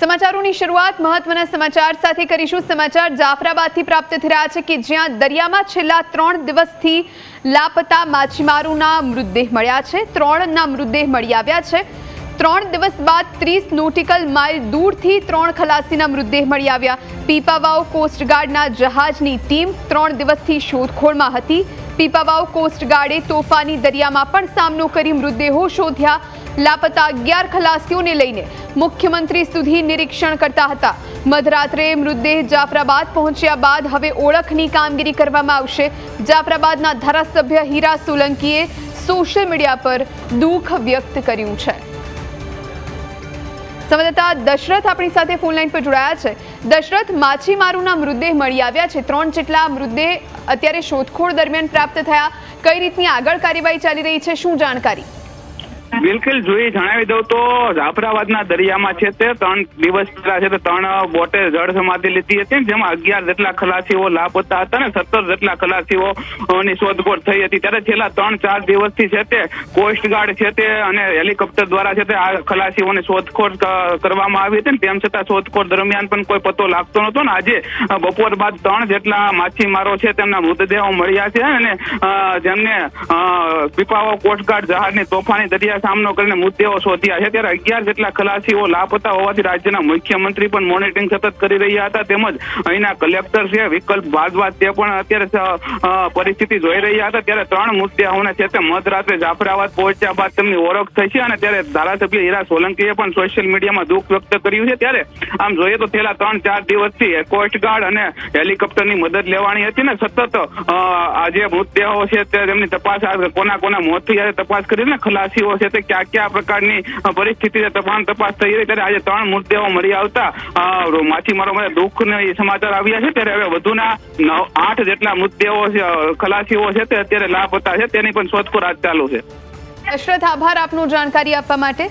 સમાચારોની શરૂઆત મહત્વના સમાચાર સાથે કરીશું. સમાચાર જાફરાબાદથી પ્રાપ્ત થઈ રહ્યા છે કે જ્યાં દરિયામાં છેલ્લા ત્રણ દિવસથી લાપતા માછીમારોના મૃતદેહ મળ્યા છે. ત્રણના મૃતદેહ મળી આવ્યા છે. ત્રણ દિવસ બાદ ત્રીસ નોટિકલ માઇલ દૂરથી ત્રણ ખલાસીના મૃતદેહ મળી આવ્યા. પીપાવાવ કોસ્ટગાર્ડના જહાજની ટીમ ત્રણ દિવસથી શોધખોળમાં હતી. પીપાવાવ કોસ્ટગાર્ડે તોફાની દરિયામાં પણ સામનો કરી મૃતદેહો શોધ્યા. લાપતા અગિયાર ખલાસીઓને લઈને મુખ્યમંત્રી સુધી નિરીક્ષણ કરતા હતા. મધરાત્રે મૃતદેહ જાફરાબાદ પહોંચ્યા બાદ હવે ઓળખની કામગીરી કરવામાં આવશે. જાફરાબાદના ધારાસભ્ય હીરા સોલંકીએ સોશિયલ મીડિયા પર દુઃખ વ્યક્ત કર્યું છે. સંવાદદાતા દશરથ આપણી સાથે ફોન લાઈન પર જોડાયા છે. દશરથ, માછીમારોના મૃતદેહ મળી આવ્યા છે. ત્રણ જેટલા મૃતદેહ અત્યારે શોધખોળ દરમિયાન પ્રાપ્ત થયા. કઈ રીતની આગળ કાર્યવાહી ચાલી રહી છે? શું જાણકારી? બિલકુલ જોઈ જણાવી દઉં તો જાફરાબાદના દરિયામાં છે તે, ત્રણ દિવસ પહેલા છે ત્રણ બોટે જળ સમાધિ લીધી હતી જેમાં અગિયાર જેટલા ખલાસીઓ લાપતા હતા ને સત્તર જેટલા ખલાસીઓ ની શોધખોળ થઈ હતી. ત્યારે છેલ્લા ત્રણ, ચાર દિવસથી છે તે કોસ્ટગાર્ડ છે તે અને હેલિકોપ્ટર દ્વારા છે તે આ ખલાસીઓની શોધખોળ કરવામાં આવી હતી તેમ છતાં શોધખોળ દરમિયાન પણ કોઈ પતો લાગતો નહોતો ને આજે બપોર બાદ ત્રણ જેટલા માછીમારો છે તેમના મૃતદેહો મળ્યા છે અને જેમને પીપાવો કોસ્ટગાર્ડ જહાજની તોફાની દરિયા સામનો કરીને મુદ્દેઓ શોધ્યા છે. ત્યારે અગિયાર જેટલા ખલાસીઓ લાપતા હોવાથી રાજ્યના મુખ્યમંત્રી પણ મોનિટરિંગ સતત કરી રહ્યા હતા. તેમજ અહીંના કલેક્ટર છે, વિકલ્પ ભારદ્વાજ તે પણ અત્યારે પરિસ્થિતિ જોઈ રહ્યા હતા. ત્યારે ત્રણ મૃતદેહોને છે તે મધરાત્રે જાફરાબાદ પહોંચ્યા બાદ તેમની ઓળખ થઈ છે અને ત્યારે ધારાસભ્ય હીરા સોલંકીએ પણ સોશિયલ મીડિયામાં દુઃખ વ્યક્ત કર્યું છે. ત્યારે આમ જોઈએ તો છેલ્લા ત્રણ ચાર દિવસથી કોસ્ટગાર્ડ અને હેલિકોપ્ટરની મદદ લેવાની હતી ને સતત આ જે મૃતદેહો છે તેમની તપાસ કોના કોના મોત થયા તપાસ કરીને ખલાસીઓ છે તે કયા કયા પ્રકારની પરિસ્થિતિ તમામ તપાસ થઈ રહી ત્યારે આજે ત્રણ મૃતદેહો મળી આવતા. માછીમારો માટે દુઃખના એ સમાચાર આવ્યા છે, ત્યારે હવે વધુના નવ, આઠ જેટલા મૃતદેહો છે ખલાસીઓ છે, તે અત્યારે લાપતા છે, તેની પણ શોધખોળ આજ ચાલુ છે. અશરથ આભાર આપનું જાણકારી આપવા માટે.